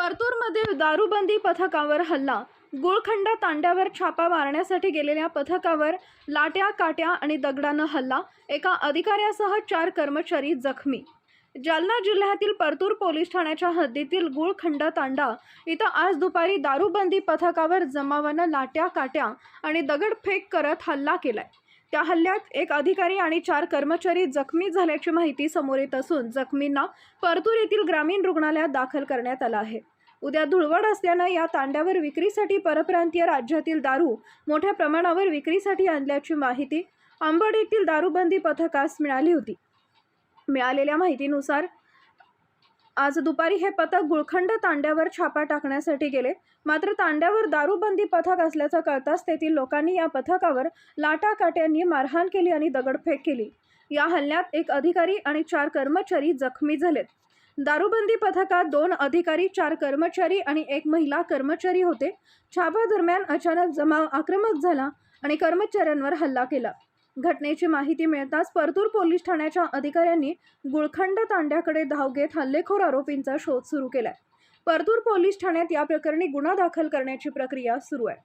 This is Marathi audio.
परतूरमध्ये दारूबंदी पथकावर हल्ला. गुळखंड तांड्यावर छापा मारण्यासाठी गेलेल्या पथकावर लाट्या काट्या आणि दगडानं हल्ला. एका अधिकाऱ्यासह चार कर्मचारी जखमी. जालना जिल्ह्यातील परतूर पोलीस ठाण्याच्या हद्दीतील गुळखंड तांडा इथं आज दुपारी दारूबंदी पथकावर जमावानं लाट्या काट्या आणि दगडफेक करत हल्ला केलाय. त्या हल्ल्यात एक अधिकारी आणि चार कर्मचारी जखमी झाल्याची माहिती समोर येत असून जखमींना परतूर येथील ग्रामीण रुग्णालयात दाखल करण्यात आलं आहे. उद्या धुळवड असल्यानं या तांड्यावर विक्रीसाठी परप्रांतीय राज्यातील दारू मोठ्या प्रमाणावर विक्रीसाठी आणल्याची माहिती अंबड येथील दारूबंदी पथकास मिळाली होती. मिळालेल्या माहितीनुसार आज दुपारी हे पथक गुळखंड तांड्यावर छापा टाकण्यासाठी गेले. मात्र तांड्यावर दारूबंदी पथक असल्याचं कळताच तेथील लोकांनी या पथकावर लाटाकाट्यांनी मारहाण केली आणि दगडफेक केली. या हल्ल्यात एक अधिकारी आणि चार कर्मचारी जखमी झालेत. दारूबंदी पथकात दोन अधिकारी चार कर्मचारी आणि एक महिला कर्मचारी होते. छापा दरम्यान अचानक जमाव आक्रमक झाला आणि कर्मचाऱ्यांवर हल्ला केला. घटनेची माहिती मिळताच परतूर पोलीस ठाण्याच्या अधिकाऱ्यांनी गुळखंड तांड्याकडे धाव घेत हल्लेखोर आरोपींचा शोध सुरू केलाय. परतूर पोलीस ठाण्यात या प्रकरणी गुन्हा दाखल करण्याची प्रक्रिया सुरू आहे.